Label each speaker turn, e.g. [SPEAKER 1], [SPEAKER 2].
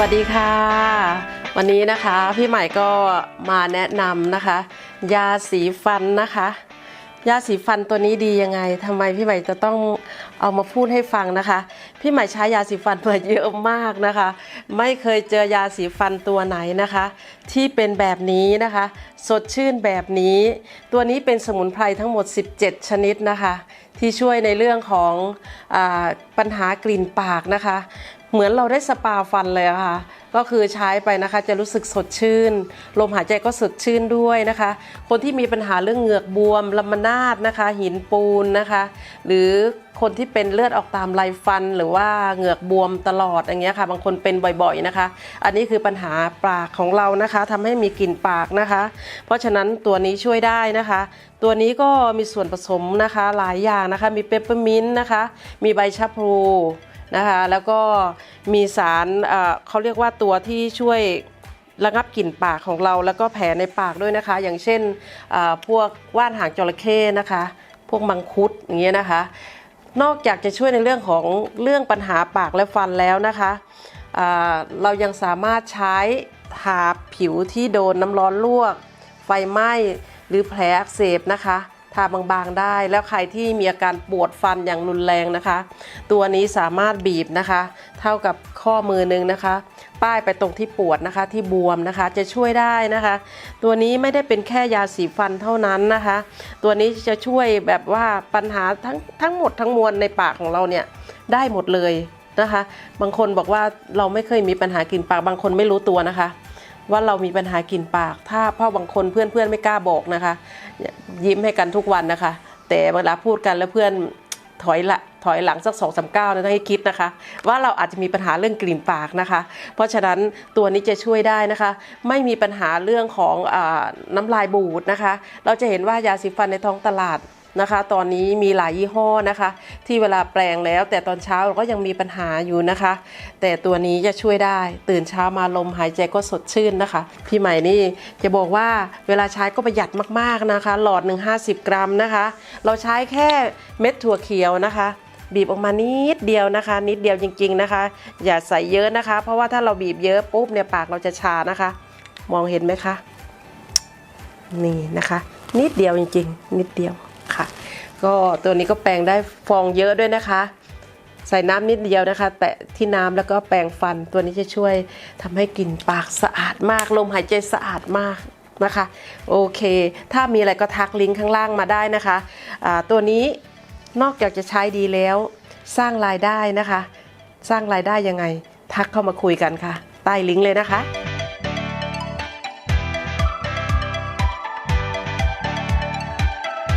[SPEAKER 1] วัสดีค่ะ วันนี้นะคะพี่ใหม่ก็มาแนะนำนะคะ ยาสีฟันนะคะ ยาสีฟันตัวนี้ดียังไงทำไมพี่ใหม่จะต้องเอามาพูดให้ฟังนะคะ พี่ใหม่ใช้ยาสีฟันมาเยอะมากนะคะ ไม่เคยเจอยาสีฟันตัวไหนนะคะ ที่เป็นแบบนี้นะคะ สดชื่นแบบนี้ ตัวนี้เป็นสมุนไพรทั้งหมด 17 ชนิดนะคะ ที่ช่วยในเรื่องของอปัญหากลิ่นปากนะคะ เหมือนเราได้สปาฟันเลยค่ะ ก็คือใช้ไปนะคะจะรู้สึกสดชื่น ลมหายใจก็สดชื่นด้วยนะคะ คนที่มีปัญหาเรื่องเหงือกบวมลำมนาดนะคะ หินปูนนะคะ หรือคนที่เป็นเลือดออกตามไรฟัน หรือว่าเหงือกบวมตลอดอย่างเงี้ยค่ะ บางคนเป็นบ่อยๆนะคะ อันนี้คือปัญหาปากของเรานะคะทำให้มีกลิ่นปากนะคะ เพราะฉะนั้นตัวนี้ช่วยได้นะคะ ตัวนี้ก็มีส่วนผสมนะคะหลายอย่างนะคะ มีเปปเปอร์มินต์นะคะ มีใบชะพลู นะคะแล้วก็มีสารเขาเรียกว่าตัวที่ช่วยระงับกลิ่นปากของเราแล้วก็แผลในปากด้วยนะคะ อย่างเช่นพวกว่านหางจระเข้นะคะ พวกมังคุดอย่างเงี้ยนะคะ นอกจากจะช่วยในเรื่องของเรื่องปัญหาปากและฟันแล้วนะคะเรายังสามารถใช้ทาผิวที่โดนน้ำร้อนลวก ไฟไหม้หรือแผลอักเสบนะคะ ทาบางๆได้ แล้วใครที่มีอาการปวดฟันอย่างรุนแรงนะคะ ตัวนี้สามารถบีบนะคะ เท่ากับข้อมือหนึงนะคะ ป้ายไปตรงที่ปวดนะคะที่บวมนะคะจะช่วยได้นะคะ ตัวนี้ไม่ได้เป็นแค่ยาสีฟันเท่านั้นนะคะ ตัวนี้จะช่วยแบบว่าปัญหาทั้งทั้งหมดทั้งมวลในปากของเราเนี่ยได้หมดเลยนะคะ บางคนบอกว่าเราไม่เคยมีปัญหากลิ่นปากบางคนไม่รู้ตัวนะคะ ว่าเรามีปัญหากลิ่นปาก ถ้าพราะบางคนเพื่อนๆไม่กล้าบอกนะคะ ยิ้มให้กันทุกวันนะคะ แต่เวลาพูดกันแล้วเพื่อนถอยละถอยหลังสักสองสามก้าวนะต้องให้คิดนะคะ ว่าเราอาจจะมีปัญหาเรื่องกลิ่นปากนะคะ เพราะฉะนั้นตัวนี้จะช่วยได้นะคะ ไม่มีปัญหาเรื่องของอน้ำลายบูดนะคะ เราจะเห็นว่ายาสีฟันในท้องตลาด นะคะ ตอนนี้มีหลายยี่ห้อนะคะ ที่เวลาแปลงแล้ว แต่ตอนเช้าเราก็ยังมีปัญหาอยู่นะคะ แต่ตัวนี้จะช่วยได้ ตื่นเช้ามาลมหายใจก็สดชื่นนะคะ พี่ใหม่นี่จะบอกว่าเวลาใช้ก็ประหยัดมากๆนะคะ หลอดหนึ่ง50กรัมนะคะ เราใช้แค่เม็ดถั่วเขียวนะคะบีบออกมานิดเดียวนะคะ นิดเดียวจริง ๆนะคะ อย่าใส่เยอะนะคะ เพราะว่าถ้าเราบีบเยอะปุ๊บเนี่ยปากเราจะชานะคะ มองเห็นไหมคะ นี่นะคะ นิดเดียวจริง ๆ นิดเดียว ก็ตัวนี้ก็แปรงได้ฟองเยอะด้วยนะคะ ใส่น้ำนิดเดียวนะคะ แตะที่น้ำแล้วก็แปรงฟันตัวนี้จะช่วยทำให้กลิ่นปากสะอาดมาก ลมหายใจสะอาดมากนะคะ โอเค ถ้ามีอะไรก็ทักลิงก์ข้างล่างมาได้นะคะอ่าตัวนี้นอกจากจะใช้ดีแล้ว สร้างรายได้นะคะ สร้างรายได้ยังไง ทักเข้ามาคุยกันค่ะ ใต้ลิงก์เลยนะคะ